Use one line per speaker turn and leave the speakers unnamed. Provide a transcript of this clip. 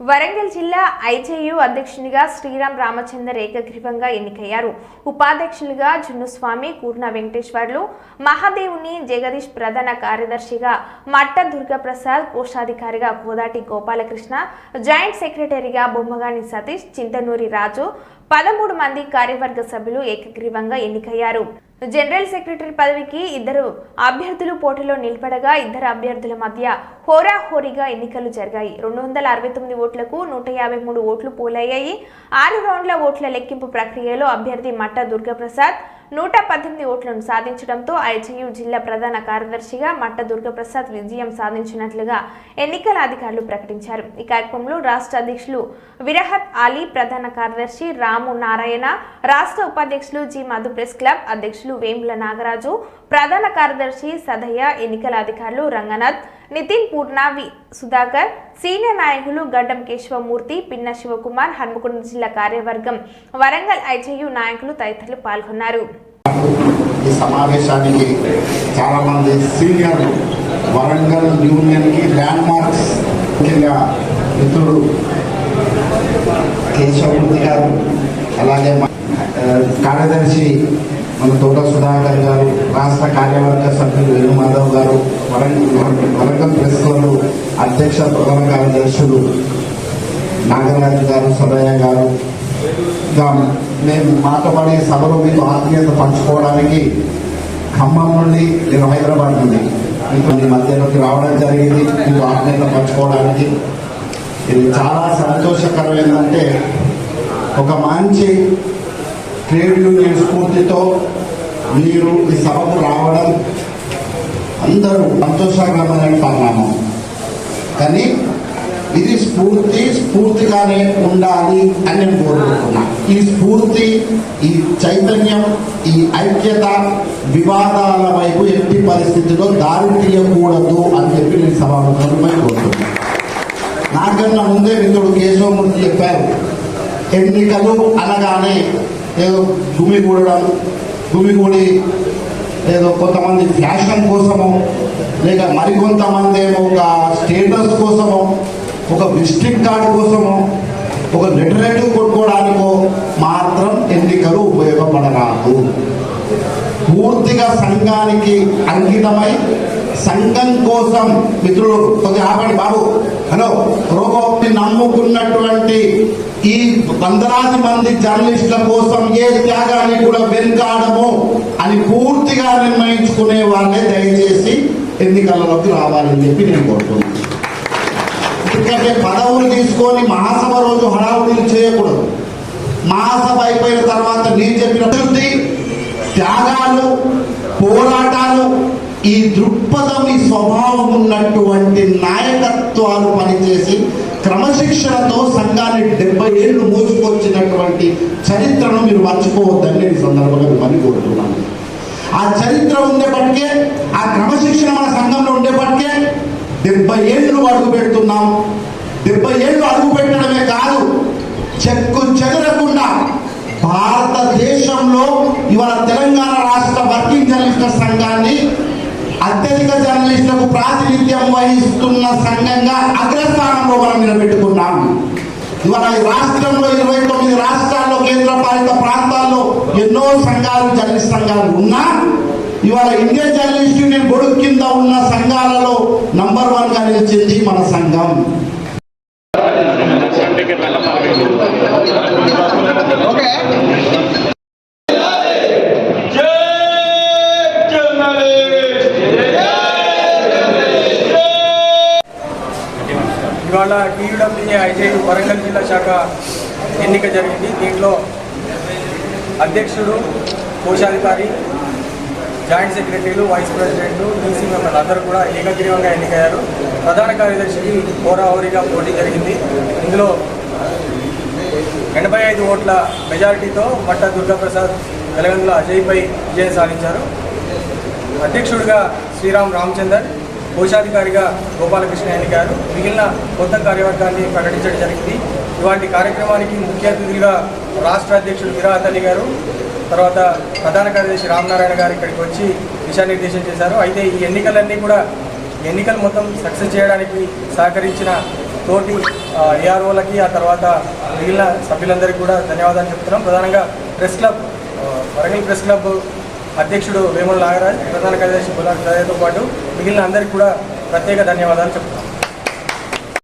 వరంగల్ జిల్లా ఐజేయు అధ్యక్షునిగా శ్రీరామ్ రామచందర్ ఏకగ్రీవంగా ఎన్నికయ్యారు. ఉపాధ్యక్షులుగా జున్నుస్వామి కూర్ణ వెంకటేశ్వర్లు మహాదేవుని జగదీష్ ప్రధాన కార్యదర్శిగా మట్ట దుర్గాప్రసాద్ కోశాధికారిగా కోదాటి గోపాలకృష్ణ జాయింట్ సెక్రటరీగా బొమ్మగాని సతీష్ చింతనూరి రాజు పదమూడు మంది కార్యవర్గ సభ్యులు ఏకగ్రీవంగా ఎన్నికయ్యారు. జనరల్ సెక్రటరీ పదవికి ఇద్దరు అభ్యర్థులు పోటీలో నిలబడగా ఇద్దరు అభ్యర్థుల మధ్య హోరాహోరీగా ఎన్నికలు జరిగాయి. రెండు వందల అరవై తొమ్మిది ఓట్లకు నూట యాభై మూడు ఓట్లు పోలయ్యాయి. ఆరు రౌండ్ల ఓట్ల లెక్కింపు ప్రక్రియలో అభ్యర్థి మట్ట దుర్గాప్రసాద్ నూట పద్దెనిమిది ఓట్లను సాధించడంతో ఐజీయు జిల్లా ప్రధాన కార్యదర్శిగా మట్ట దుర్గప్రసాద్ విజయం సాధించినట్లుగా ఎన్నికల అధికారులు ప్రకటించారు. ఈ కార్యక్రమంలో రాష్ట్ర అధ్యక్షులు విరహత్ అలీ ప్రధాన కార్యదర్శి రాము నారాయణ రాష్ట్ర ఉపాధ్యక్షులు జి మధు ప్రెస్ క్లబ్ అధ్యక్షులు వేముల నాగరాజు ప్రధాన కార్యదర్శి సదయ్య ఎన్నికల అధికారులు రంగనాథ్ నితిన్ పూర్ణావి సుధాకర్ సీనియర్ నాయకులు గడ్డం కేశవమూర్తి పిన్న శివకుమార్ హన్మకొండ జిల్లా కార్యవర్గం వరంగల్ ఐజయు నాయకులు తదితరులు పాల్గొన్నారు.
ఈ సమావేశానికి చాలా మంది సీనియర్లు వరంగల్ యూనియన్కి ల్యాండ్ మార్క్స్ ముఖ్యంగా మిత్రుడు కేశవమూర్తి గారు అలాగే కార్యదర్శి మన తోట సుధాకర్ గారు రాష్ట్ర కార్యవర్గ సభ్యులు వేణుమాధవ్ గారు వరంగల్ ప్రెస్ క్లబ్ అధ్యక్ష ప్రధాన కార్యదర్శులు నాగరాజు గారు సదయ్య గారు. మేము మాట్లాడే సభలో మీకు ఆత్మీయత పంచుకోవడానికి ఖమ్మం నుండి నేను హైదరాబాద్ నుండి. మీకు మీ మధ్యలోకి రావడం జరిగింది. మీకు ఆత్మీయత పంచుకోవడానికి. ఇది చాలా సంతోషకరం ఏంటంటే ఒక మంచి ట్రేడ్ యూనియన్ స్ఫూర్తితో మీరు ఈ సభకు రావడం అందరూ సంతోషకరమైన పరిణామం. కానీ ఇది స్ఫూర్తి స్ఫూర్తిగానే ఉండాలి అని నేను కోరుకుంటున్నా. ఈ స్ఫూర్తి ఈ చైతన్యం ఈ ఐక్యత వివాదాల వైపు ఎట్టి పరిస్థితిలో దారి తీయకూడదు అని చెప్పి నేను సభాముఖంపై కోరుతున్నాను. నాకన్నా ముందే మిత్రుడు కేశవమూర్తి చెప్పారు ఎన్నికలు అనగానే ఏదో గుమిగూడడం గుమిగూడి ఏదో కొంతమంది ఫ్యాషన్ కోసమో లేక మరికొంతమంది ఏమో ఒక స్టేటస్ కోసమో ఒక విజిటింగ్ కార్డు కోసమో ఒక లిటరేటివ్ కొట్టుకోవడానికో మాత్రం ఎన్నికలు ఉపయోగపడరాదు. పూర్తిగా సంఘానికి అంకితమై సంఘం కోసం మిత్రులు కొద్దిగా ఆపండి బాబు. హలో రోగోక్తి నమ్ముకున్నటువంటి ఈ వందలాది మంది జర్నలిస్టుల కోసం ఏ త్యాగాన్ని కూడా వెనుకాడము అని పూర్తిగా నిర్ణయించుకునే వాళ్ళే దయచేసి ఎన్నికలలోకి రావాలని చెప్పి నేను కోరుతున్నాను ఎందుకంటే పదవులు తీసుకొని మహాసభ రోజు హడావుడులు చేయకూడదు. మహాసభ అయిపోయిన తర్వాత నేను చెప్పిన అభివృద్ధి త్యాగాలు పోరాటాలు ఈ దృక్పథం ఈ స్వభావం ఉన్నటువంటి నాయకత్వాలు పనిచేసి క్రమశిక్షణతో సంఘాన్ని డెబ్బై ఏళ్ళు మోసుకొచ్చినటువంటి చరిత్రను మీరు మర్చిపోవద్దని నేను ఈ సందర్భంగా మిమ్మల్ని కోరుతున్నాను. ఆ చరిత్ర ఉండేపటికే ఆ క్రమశిక్షణ మన సంఘంలో ఉండేపటికే డెబ్బై ఏళ్ళు అడుగు పెడుతున్నాం. డెబ్బై ఏళ్ళు అడుగు పెట్టడమే కాదు చెక్కు చెదరకుండా భారతదేశంలో ఇవాళ తెలంగాణ రాష్ట్ర వర్కింగ్ జర్నలిస్టుల సంఘాన్ని అత్యధిక జర్నలిస్టులకు ప్రాతినిధ్యం వహిస్తున్న సంఘంగా అగ్రస్థానంలో మనం నిలబెట్టుకున్నాం. ఇవాళ ఈ రాష్ట్రంలో ఇరవై తొమ్మిది రాష్ట్రాల్లో కేంద్ర పాలిత ప్రాంతాల్లో ఎన్నో సంఘాలు జర్నలిస్ట్ సంఘాలు ఉన్నా ఇవాళ ఇండియన్ జర్నలిస్ట్ యూనియన్ గొడుగు కింద ఉన్న సంఘాలలో నంబర్ వన్గా నిలిచింది మన సంఘం
ఇవాళ టీయూడబ్ల్యూఏ ఐజేయు వరంగల్ జిల్లా శాఖ ఎన్నిక జరిగింది. దీంట్లో అధ్యక్షుడు కోశాధికారి జాయింట్ సెక్రటరీలు వైస్ ప్రెసిడెంట్లు డీసీ మెంబర్లు అందరూ కూడా ఏకగ్రీవంగా ఎన్నికయ్యారు. ప్రధాన కార్యదర్శికి హోరాహోరీగా పోటీ జరిగింది. ఇందులో ఎనభై ఐదు ఓట్ల మెజారిటీతో మట్ట దుర్గాప్రసాద్ వెలగందుల అజయ్పై విజయం సాధించారు. అధ్యక్షుడిగా శ్రీరామ్ రామచందర్ కోశాధికారిగా గోపాలకృష్ణ ఎన్నికారు. మిగిలిన కొత్త కార్యవర్గాన్ని ప్రకటించడం జరిగింది. ఇవాటి కార్యక్రమానికి ముఖ్య అతిథులుగా రాష్ట్ర అధ్యక్షుడు విరాట్ అలీ గారు తర్వాత ప్రధాన కార్యదర్శి రామనారాయణ గారు ఇక్కడికి వచ్చి దిశానిర్దేశం చేశారు. అయితే ఈ ఎన్నికలన్నీ కూడా ఎన్నికలు మొత్తం సక్సెస్ చేయడానికి సహకరించిన తోటి ఏఆర్ఓలకి ఆ తర్వాత మిగిలిన సభ్యులందరికీ కూడా ధన్యవాదాలు చెప్తున్నాం. ప్రధానంగా press club Warangal press club అధ్యక్షుడు వేముల నాగరాజ్ ప్రధాన కార్యదర్శి బులాక్ సదయ్యతో పాటు మిగిలిన అందరికీ కూడా ప్రత్యేక ధన్యవాదాలు చెప్తున్నాను